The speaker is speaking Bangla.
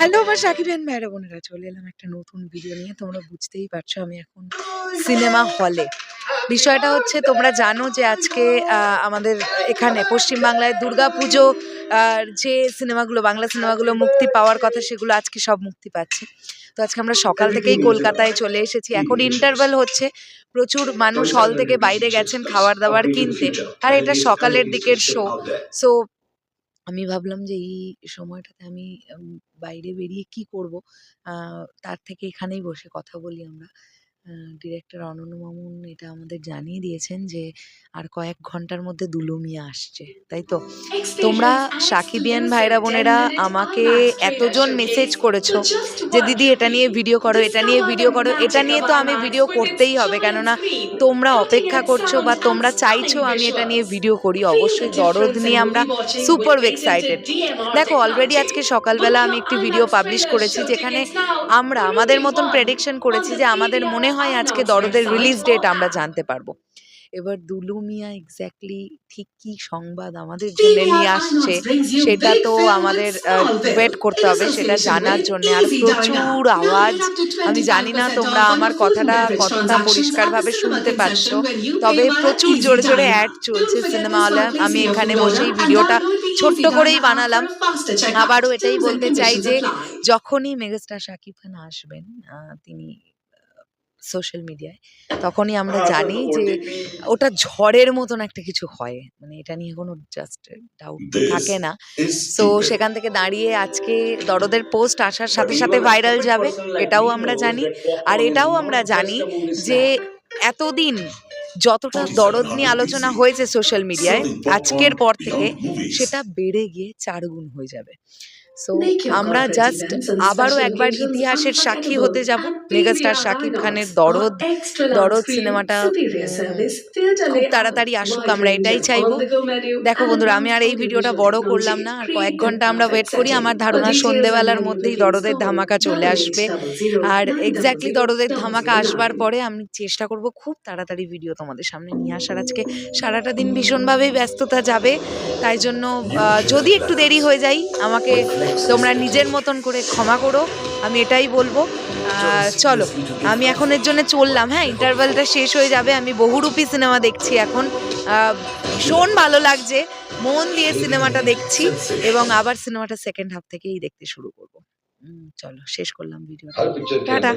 হ্যালো আমার সাকিবেন ভাইরা বোনেরা চলে এলাম একটা নতুন ভিডিও নিয়ে। তোমরা বুঝতেই পারছ আমি এখন সিনেমা হলে বিষয়টা হচ্ছে তোমরা জানো যে আজকে আমাদের এখানে পশ্চিমবাংলায় দুর্গা পুজো যে সিনেমাগুলো বাংলা সিনেমাগুলো মুক্তি পাওয়ার কথা সেগুলো আজকে সব মুক্তি পাচ্ছে। তো আজকে আমরা সকাল থেকেই কলকাতায় চলে এসেছি। এখন ইন্টারভেল হচ্ছে প্রচুর মানুষ হল থেকে বাইরে গেছেন খাবার দাবার কিনতে। আর এটা সকালের দিকের শো সো আমি ভাবলাম যে এই সময়টাতে আমি বাইরে বেরিয়ে কি করব? আহ, তার থেকে এখানেই বসে কথা বলি আমরা। ডিরেক্টর অনন্য মামুন এটা আমাদের জানিয়ে দিয়েছেন যে আর কয়েক ঘণ্টার মধ্যে দুলুমিয়া আসছে তাই তো? তোমরা সাকিবিয়ান ভাইরা বোনেরা আমাকে এতজন মেসেজ করেছ যে দিদি এটা নিয়ে ভিডিও করো এটা নিয়ে ভিডিও করো এটা নিয়ে তো আমি ভিডিও করতেই হবে। কেননা তোমরা অপেক্ষা করছ বা তোমরা চাইছো আমি এটা নিয়ে ভিডিও করি অবশ্যই দরদ নিয়ে আমরা সুপার এক্সাইটেড দেখো অলরেডি আজকে সকালবেলা আমি একটি ভিডিও পাবলিশ করেছি যেখানে আমরা আমাদের মতন প্রেডিকশন করেছি যে আমাদের মনে হয় আজকে দরদের রিলিজ ডেট আমরা জানতে পারব। এবার দুলু মিয়া এক্স্যাক্টলি ঠিক কি সংবাদ আমাদের জন্য নিয়ে আসছে সেটা তো আমাদের ওয়েট করতে হবে সেটা জানার জন্য আর প্রচুর আওয়াজ। আমি জানি না তোমরা আমার কথাটা কতটা পরিষ্কারভাবে শুনতে পাচ্ছ তবে প্রচুর জোরে জোরে অ্যাড চলছে সিনেমা হলে আমি এখানে বসেই ভিডিওটা ছোট্ট করেই বানালাম। আবারও এটাই বলতে চাই যে যখনই মেগাস্টার শাকিব খান আসবেন তিনি সোশ্যাল মিডিয়ায় তখনই আমরা জানি যে ওটা ঝড়ের মতন একটা কিছু হয়। মানে এটা নিয়ে কোনো জাস্ট ডাউট থাকে না। তো সেখান থেকে দাঁড়িয়ে আজকে দরদের পোস্ট আসার সাথে সাথে ভাইরাল যাবে এটাও আমরা জানি। আর এটাও আমরা জানি যে এতদিন যতটা দরদ নিয়ে আলোচনা হয়েছে সোশ্যাল মিডিয়ায় আজকের পর থেকে সেটা বেড়ে গিয়ে চারগুণ হয়ে যাবে। সো আমরা জাস্ট আবারও একবার ইতিহাসের সাক্ষী হতে যাব। মেগাস্টার শাকিব খানের দরদ দরদ সিনেমাটা খুব তাড়াতাড়ি আসুক আমরা এটাই চাইব। দেখো বন্ধুরা আমি আর এই ভিডিওটা বড় করলাম না আর কয়েক ঘণ্টা আমরা ওয়েট করি আমার ধারণা সন্ধেবেলার মধ্যেই দরদের ধামাকা চলে আসবে। আর এক্স্যাক্টলি দরদের ধামাকা আসবার পরে আমি চেষ্টা করব খুব তাড়াতাড়ি ভিডিও তোমাদের সামনে নিয়ে আসার। আজকে সারাটা দিন ভীষণভাবেই ব্যস্ততা যাবে তাই জন্য যদি একটু দেরি হয়ে যায় আমাকে তোমরা নিজের মতন করে ক্ষমা করো আমি এটাই বলব। চলো আমি এখন এর জন্য চললাম হ্যাঁ ইন্টারভেলটা শেষ হয়ে যাবে আমি বহুরূপী সিনেমা দেখছি এখন। আহ, ভীষণ ভালো লাগছে মন দিয়ে সিনেমাটা দেখছি এবং আবার সিনেমাটা সেকেন্ড হাফ থেকেই দেখতে শুরু করব। চলো শেষ করলাম ভিডিওটা हर